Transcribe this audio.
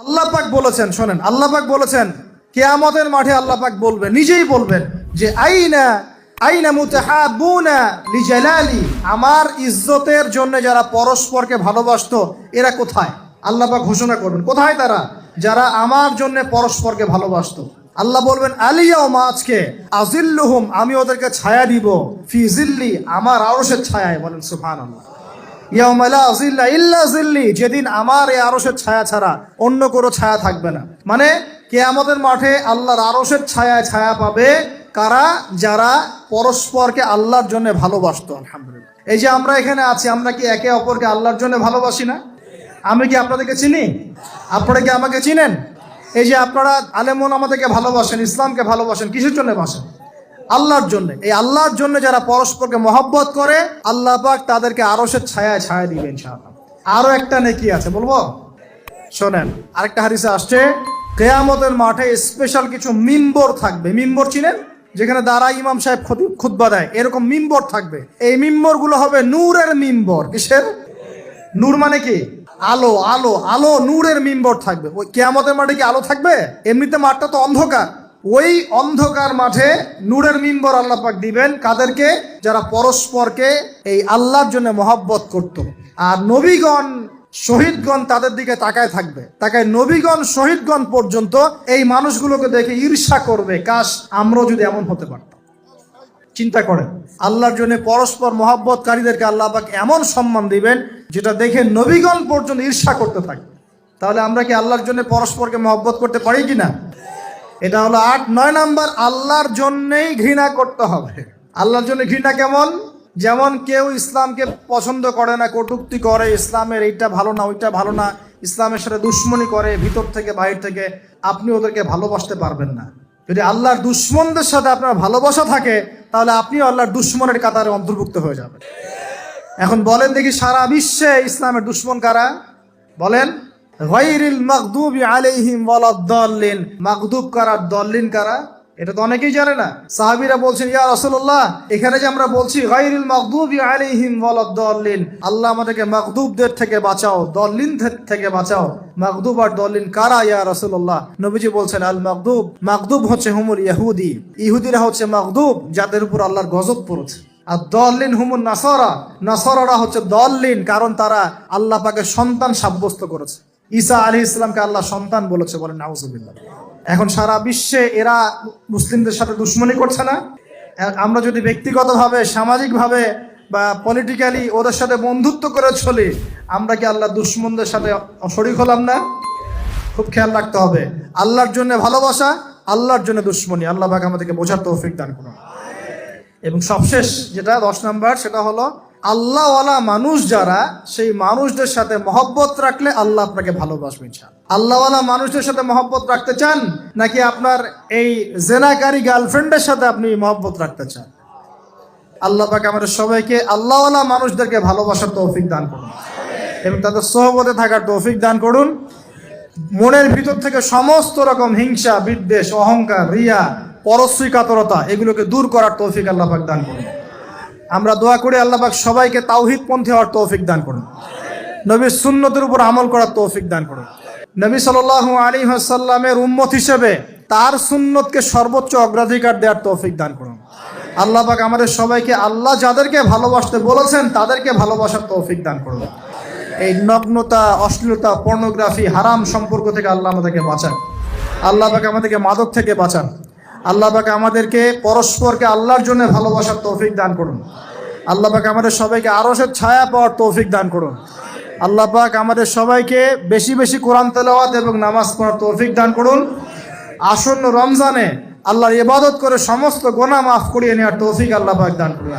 আল্লাহ পাক বলেছেন, শোনেন, আল্লাহ পাক বলেছেন, কেয়ামতের মাঠে আল্লাহ পাক বলবেন নিজেই বলবেন যে, আইনা আইনা মুতাহাবুনা লিজালালি, আমার ইজ্জতের জন্য যারা পরস্পরকে ভালোবাসতো, এরা কোথায়? আল্লাহ পাক ঘোষণা করবেন, কোথায় তারা? যারা আমার জন্য পরস্পরকে ভালোবাসতো। আল্লাহ বলবেন আলিয়াও মাছকে আজিল্লুহুম, আমি ওদেরকে ছায়া দিব, ফি জিল্লি, আমার আরশের ছায়ায়, বলেন সুবহানাল্লাহ। ইয়াউমালা জিল্লা ইল্লা জিল্লি যেদিন আমার এই আরশের ছায়া ছাড়া অন্য কোনো ছায়া থাকবে না। মানে কে আমাদের মাঠে আল্লাহর আরশের ছায়ায় ছায়া পাবে কারা? যারা পরস্পরকে আল্লাহর জন্য ভালোবাসত। আলহামদুলিল্লাহ। এই যে আমরা এখানে আছি আমরা কি একে অপরকে আল্লাহর জন্য ভালোবাসি না? আমি কি আপনাদেরকে চিনি? আপনারা কি আমাকে চিনেন? এই যে আপনারা আলেমন আমাদেরকে ভালোবাসেন ইসলামকে ভালোবাসেন কিসের জন্য বাসেন আল্লাহর জন্য। এই আল্লাহর জন্য যারা পরস্পরকে মহব্বত করে, আল্লাহ পাক তাদেরকে আরশের ছায়া ছায়া দিবে আরও একটা নেকি আছে, বলব? শোনেন, আরেকটা হারিসে আসছে, কেয়ামতের মাঠে স্পেশাল কিছু মিম্বর থাকবে। মিম্বর চিনেন? যেখানে দাঁড়া ইমাম সাহেব খুতবা দেয়। এরকম মিম্বর থাকবে। এই মিম্বরগুলো হবে নূরের মিম্বর। কিসের? নূর মানে কি? আলো আলো আলো, নূরের মিম্বর থাকবে। ওই কেয়ামতের মাঠে কি আলো থাকবে? এমনিতে মাঠটা তো অন্ধকার। ওই অন্ধকার মাঠে নূরের মিম্বর আল্লাহ পাক দিবেন। কাদেরকে? যারা পরস্পরকে এই আল্লাহর জন্য মহব্বত করত। আর নবীগণ, শহীদগণ তাদের দিকে তাকায় থাকবে। তাকায় নবীগণ, শহীদগণ পর্যন্ত এই মানুষগুলোকে দেখে ঈর্ষা করবে। কাশ, আমরাও যদি এমন হতে পারতাম। চিন্তা করেন, আল্লাহর জন্য পরস্পর মহাব্বতকারীদেরকে আল্লাহ পাক এমন সম্মান দিবেন, যেটা দেখে নবীগণ পর্যন্ত ঈর্ষা করতে থাকবে। তাহলে আমরা কি আল্লাহর জন্য পরস্পরকে মহব্বত করতে পারি কি না এটা হলো আট, নয় নাম্বার, আল্লাহর জন্যেই ঘৃণা করতে হবে। আল্লাহর জন্য ঘৃণা কেমন? যেমন কেউ ইসলামকে পছন্দ করে না, কটুক্তি করে, ইসলামের এইটা ভালো না, ওইটা ভালো না, ইসলামের সাথে দুশ্মনী করে, ভিতর থেকে বাইরে থেকে, আপনি ওদেরকে ভালোবাসতে পারবেন না। যদি আল্লাহর দুশ্মনদের সাথে আপনার ভালোবাসা থাকে, তাহলে আপনিও আল্লাহর দুশ্মনের কাতারে অন্তর্ভুক্ত হয়ে যাবেন। এখন বলেন দেখি সারা বিশ্বে ইসলামের দুশ্মন কারা? বলেন। গায়রিল মাগদুবি আলাইহিম ওয়ালাদ-দাল্লিন মাগদুব কারা? দল্লিন কারা? এটা তো অনেকেই জানে না। সাহাবীরা বলছেন, ইয়া রাসূলুল্লাহ, এখানে যে আমরা বলছি গায়রিল মাগদুবি আলাইহিম ওয়ালাদ-দাল্লিন আল্লাহ আমাদেরকে মাগদুবদের থেকে বাঁচাও, দল্লিন থেকে বাঁচাও। মাগদুব আর দল্লিন কারা ইয়া রাসূলুল্লাহ? নবীজি বলছেন, আল মাগদুব। মাগদুব হচ্ছে হুমুল ইহুদি ইহুদিরা হচ্ছে মাগদুব, যাদের উপর আল্লাহর গজব পড়েছে। আর দলিন হুমুন নাসারা। নাসারারা হচ্ছে দলিন কারণ তারা আল্লাহ পাকে সন্তান সাব্যস্ত করেছে। ঈসা আলী ইসলামকে আল্লাহ সন্তান বলেছে বলেন, নাউজুবিল্লাহ। এখন সারা বিশ্বে এরা মুসলিমদের সাথে দুশ্মনী করছে না। আমরা যদি ব্যক্তিগতভাবে, সামাজিকভাবে বা পলিটিক্যালি ওদের সাথে বন্ধুত্ব করে চলি, আমরা কি আল্লাহ দুশ্মনদের সাথে শরিক হলাম না? খুব খেয়াল রাখতে হবে। আল্লাহর জন্য ভালোবাসা, আল্লাহর জন্য দুশ্মনী। আল্লাহ আমাদেরকে বোঝার তৌফিক দান করুন। এবং সবশেষ যেটা দশ নাম্বার, সেটা হলো আল্লাহওয়ালা মানুষ যারা, সেই মানুষদের সাথে মহব্বত রাখলে আল্লাহ আপনাকে ভালোবাসবেন আল্লাহওয়ালা মানুষদের সাথে মহব্বত রাখতে চান, নাকি আপনার এই জেনাকারী গার্লফ্রেন্ডের সাথে আপনি মহব্বত রাখতে চান? আল্লাহ পাক আমাদের সবাইকে আল্লাহওয়ালা মানুষদেরকে ভালোবাসার তৌফিক দান করুন। এবং তাদের সহবতে থাকার তৌফিক দান করুন। মনের ভিতর থেকে সমস্ত রকম হিংসা, বিদ্বেষ, অহংকার, রিয়া পরশ্রী কাতরতা এগুলোকে দূর করার তৌফিক আল্লাহ পাক দান করুন। আমরা দোয়া করি আল্লাহবাক সবাইকে তাওহিদ পন্থী হওয়ার তৌফিক দান করুন। নবীর সুন্নতের উপর আমল করার তৌফিক দান করুন। নবী সাল আলী সাল্লামের উম্মত হিসেবে তার সুন্নতকে সর্বোচ্চ অগ্রাধিকার দেওয়ার তৌফিক দান করুন। আল্লাহ পাক আমাদের সবাইকে আল্লাহ যাদেরকে ভালোবাসতে বলেছেন, তাদেরকে ভালোবাসার তৌফিক দান করুন। এই নগ্নতা, অশ্লীলতা পর্নোগ্রাফি হারাম সম্পর্ক থেকে আল্লাহ আমাদেরকে বাঁচান। আল্লাহ পাকে আমাদেরকে মাদক থেকে বাঁচান। আল্লাহ পাকে আমাদেরকে পরস্পরকে আল্লাহর জন্য ভালোবাসার তৌফিক দান করুন। আল্লাহ পাক আমাদের সবাইকে আরশের ছায়া পাওয়ার তৌফিক দান করুন। আল্লাহ পাক আমাদের সবাইকে বেশি বেশি কোরআন তেলাওয়াত এবং নামাজ পড়ার তৌফিক দান করুন। আসন্ন রমজানে আল্লাহর ইবাদত করে সমস্ত গোনা মাফ করিয়ে নেওয়ার তৌফিক আল্লাহ পাক দান করুন।